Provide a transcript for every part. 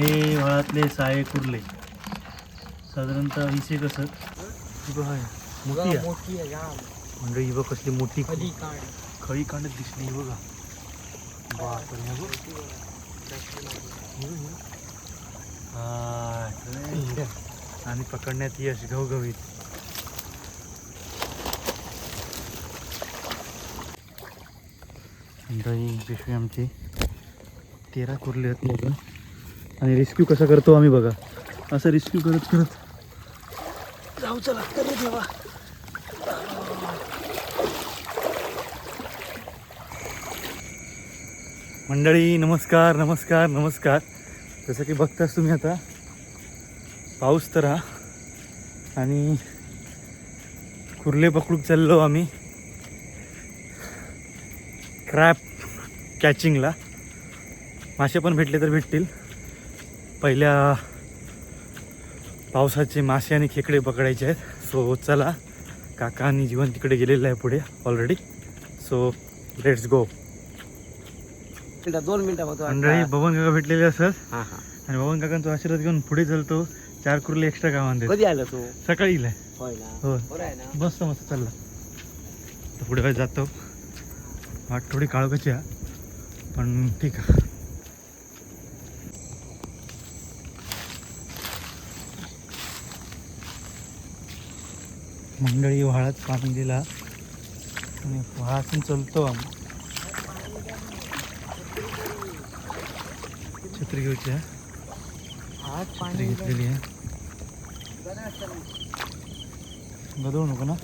हे वळातले साये कुर्ले. साधारणतः वीस एक असत ही बघा हे, मोठी म्हणजे ही बघ कसली मोठी खळी कांडत दिसली ही बघा बापरे. आणि पकडण्यात यश घवघवीत. मंडळी पिशवी आमची. तेरा कुर्ले आहेत मोठं. आणि रेस्क्यू कसा करतो आम्ही बघा. असं रेस्क्यू करत करत. जाऊचं लागतं रे देवा. मंडळी नमस्कार नमस्कार नमस्कार. जसं की बघताच तुम्ही आता पाऊस तर हा. आणि कुर्ले पकडूक चाललो आम्ही. क्रॅप कॅचिंगला मासे पण भेटले तर भेटतील. पहिल्या पावसाचे मासे आणि खेकडे पकडायचे आहेत. सो चला काका आणि जीवन तिकडे गेलेलं आहे पुढे ऑलरेडी सो लेट्स गो दोन मिनिटं मंडळी बबन काका भेटलेले असत हा हा. आणि बबन काकांचा आशीर्वाद घेऊन पुढे चालतो. चार कुर्ले एक्स्ट्रा कामात कधी आलं तू? सकाळी इलाय हो. मस्त मस्त चालला तर पुढे काय जातो? वाट थोडी काळोखाची आहे. पण ठीक आहे. मंडळी व्हाळात पाणी दिला आणि व्हाळातून चलतो आम्ही. छत्री घ्यायची आज छत्री घेतलेली आहे. गदवू नको ना.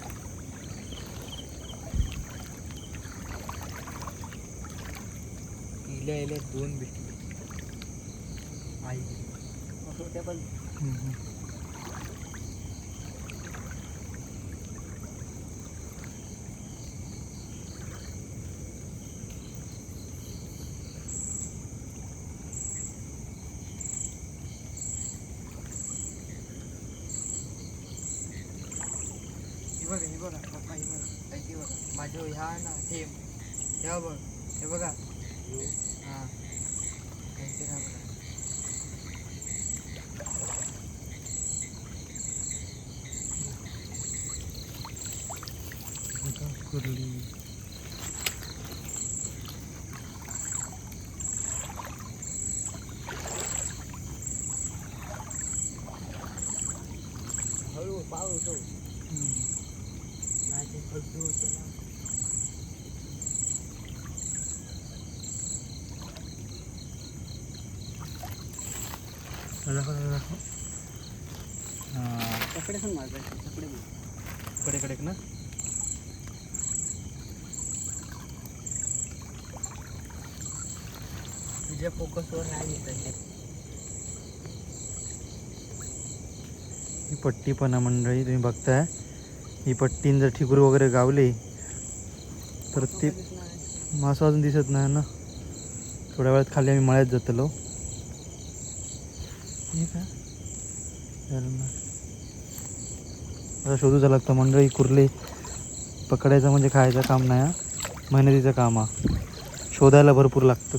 इल्या इल्या दोन भेटले. आई हे बघा हे बघा पप्पा हे बघा ऐक हे बघा माझ्या ह्या ना थेंब हे बघ हे बघा हा ऐक ना बघा बघा, कुर्ली हळू पाव होतो नाही ते खड्डू होतं ना पण कडे कडे ना तुझ्या फोकसवर नाही येत ही पट्टी पण मंडळी तुम्ही बघताय. ही पट्टीन जर ठिकूर वगैरे गावली तर ते मासा अजून दिसत नाही ना. थोड्या वेळात खाली आम्ही मळ्यात जातलो. ठीक आहे. आता शोधूचा लागतं. मंडळी कुर्ले पकडायचं म्हणजे खायचं काम नाही हा. मेहनतीचं काम हा. शोधायला भरपूर लागतं.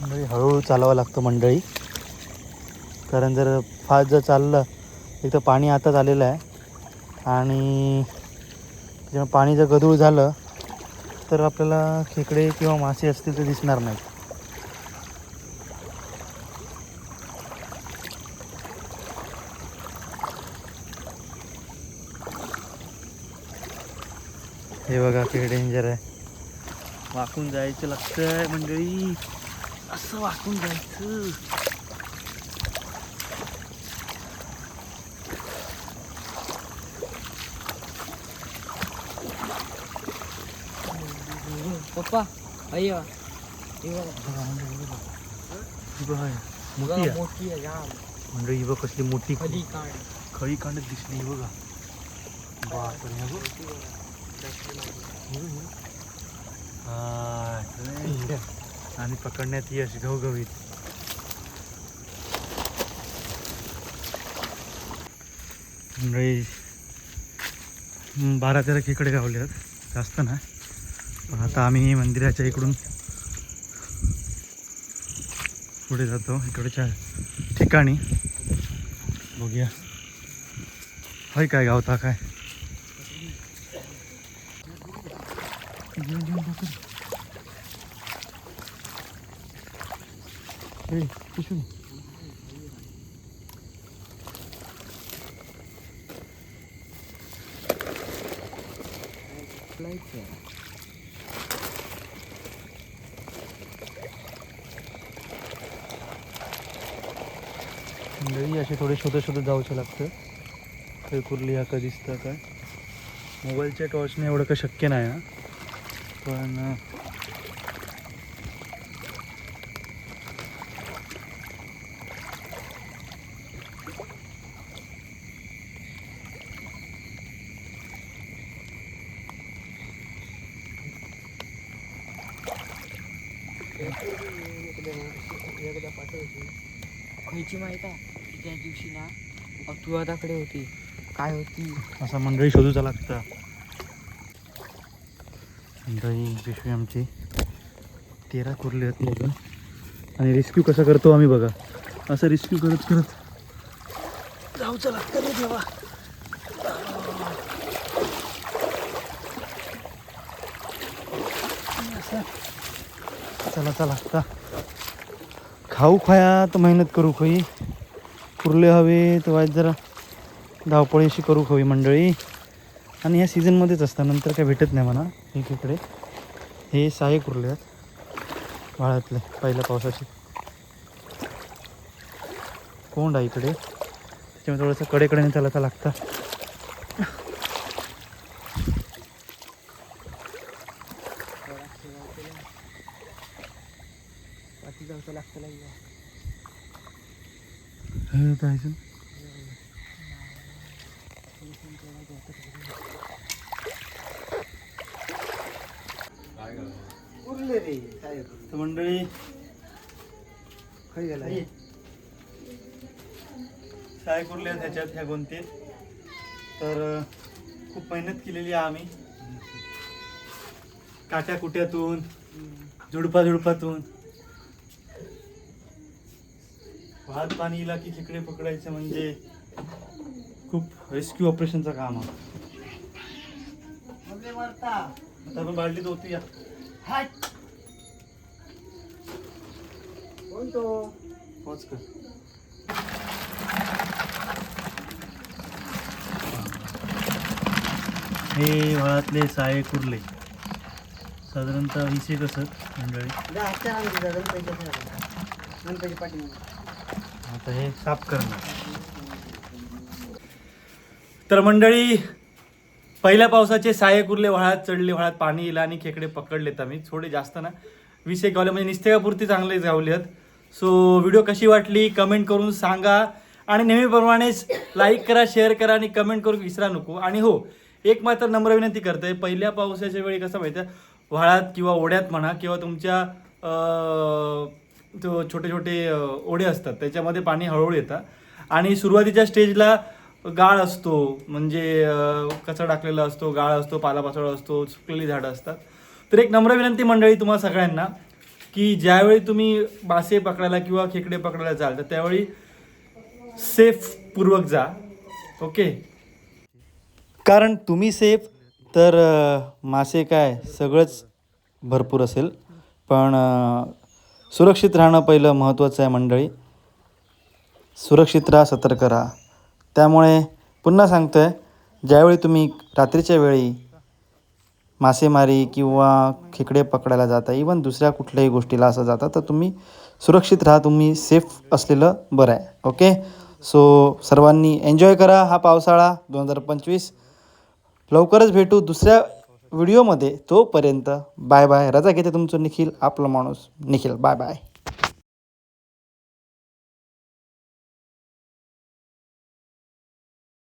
मंडळी हळूहळू चालवावं लागतं मंडळी. कारण जर फास्ट जर चाललं एक तर पाणी आताच आलेलं आहे. आणि त्याच्यामुळे पाणी जर गदूळ झालं तर आपल्याला खेकडे किंवा मासे असतील तर दिसणार नाहीत. हे बघा किती डेंजर आहे. वाकून जायचं लागतंय मंडळी. असं वाकून जायचं. पप्पा अय्या हे बघा बघा, मोठी बघा, आहे. मोठी आहे जाम मंडळी ही बघ कसली मोठी कधी काढ खळी कांडत दिसली ही बघा बापरे, हे बघ. हे बघ, हे बघ. हा, इकडे. आणि पकडण्यात यश घवघवीत. मंडळी हम्म, बारा तेरा खेकडे गावले आहेत जास्त ना आता आम्ही मंदिराच्या इकडून पुढे जातो. इकडच्या ठिकाणी. बघूया. होय काय गावता काय? जेवण जेवण मंडळी असे थोडे शोधत शोधत जाऊचं लागतं. काही कुर्ली हा का दिसतं काय? मोबाईलच्या टॉर्चने एवढं काही शक्य नाही हा. पण माहीत आहे. की त्या दिवशी ना अतुवादाकडे होती. काय होती? असं मंडळी शोधूचा लागतं मंडळी पिशवी आमची. तेरा कुर्ले आहेत मोजून. आणि रेस्क्यू कसं करतो आम्ही बघा. असं रेस्क्यू करत करत. जाऊचं लागतं रे देवा असं. चला चला आता. खाऊ खाया तर मेहनत करू खाई. कुर्ले हवे तेव्हा जरा धावपळी अशी करू हवी मंडळी? आणि ह्या सीझनमध्येच असतात नंतर काय भेटत नाही म्हणा एकीकडे. हे सहाय्य कुरले आहेत वाळ्यातले पहिल्या पावसाचे. कोंड आहे इकडे. त्याच्यामुळे थोडंसं कडेकडेने चालायचं लागतं. लागतं लागलं हे? उरले रे काय तर मंडळी खाई गेला साय कुर्ले आहेत ह्याच्यात ह्या गोंतीत तर खूप मेहनत केलेली आहे आम्ही. काट्या कुट्यातून झुडपा झुडपातून भात पाणी इला की खेकडे पकडायचं म्हणजे खूप रेस्क्यू ऑपरेशनचं काम आता आपण बाटलीत होती या पोच कर. हे वळातले साये कुर्ले. साधारणतः वीस एक असत मंडळी. आता हे साफ करणार. तर मंडळी पहिल्या पावसाचे साये कुर्ले व्हाळात चढले व्हाळात पाणी येलं आणि खेकडे पकडलेत आम्ही. थोडे जास्त ना. वीस एक गावले म्हणजे निस्तेगापुरती चांगले गावले आहेत. सो व्हिडिओ कशी वाटली? कमेंट करून सांगा. आणि नेहमीप्रमाणेच लाईक करा शेअर करा आणि कमेंट करून विसरा नको. आणि हो एक मात्र नम्र विनंती करते पहिल्या पावसाच्या वेळी कसं माहिती आहे व्हाळात किंवा ओढ्यात म्हणा किंवा तुमच्या छोटे छोटे ओढे असतात. त्याच्यामध्ये पाणी हळूहळू येतं. आणि सुरुवातीच्या स्टेजला गाळ असतो. म्हणजे कचरा टाकलेला असतो गाळ असतो पालापाचोळा असतो सुकलेली झाडं असतात. तर एक नम्र विनंती मंडळी तुम्हाला सगळ्यांना की ज्यावेळी तुम्ही मासे पकडायला किंवा खेकडे पकडायला जाल तर त्यावेळी सेफ पूर्वक जा. ओके? कारण तुम्ही सेफ तर मासे काय सगळंच भरपूर असेल. पण सुरक्षित राहणं पहिलं महत्त्वाचं आहे मंडळी. सुरक्षित राहा सतर्क राहा. त्यामुळे पुन्हा सांगतो आहे ज्यावेळी तुम्ही रात्रीच्या वेळी मासेमारी किंवा खेकडे पकडायला जाता इवन दुसऱ्या कुठल्याही गोष्टीला असं जाता तर तुम्ही सुरक्षित राहा तुम्ही सेफ असलेलं बरं आहे. ओके? सो सर्वांनी एन्जॉय करा हा पावसाळा दोन हजार पंचवीस. लवकरच भेटू दुसऱ्या व्हिडिओमध्ये तोपर्यंत बाय बाय. रजा घेते तुमचं निखिल आपला माणूस. Nikhil bye bye.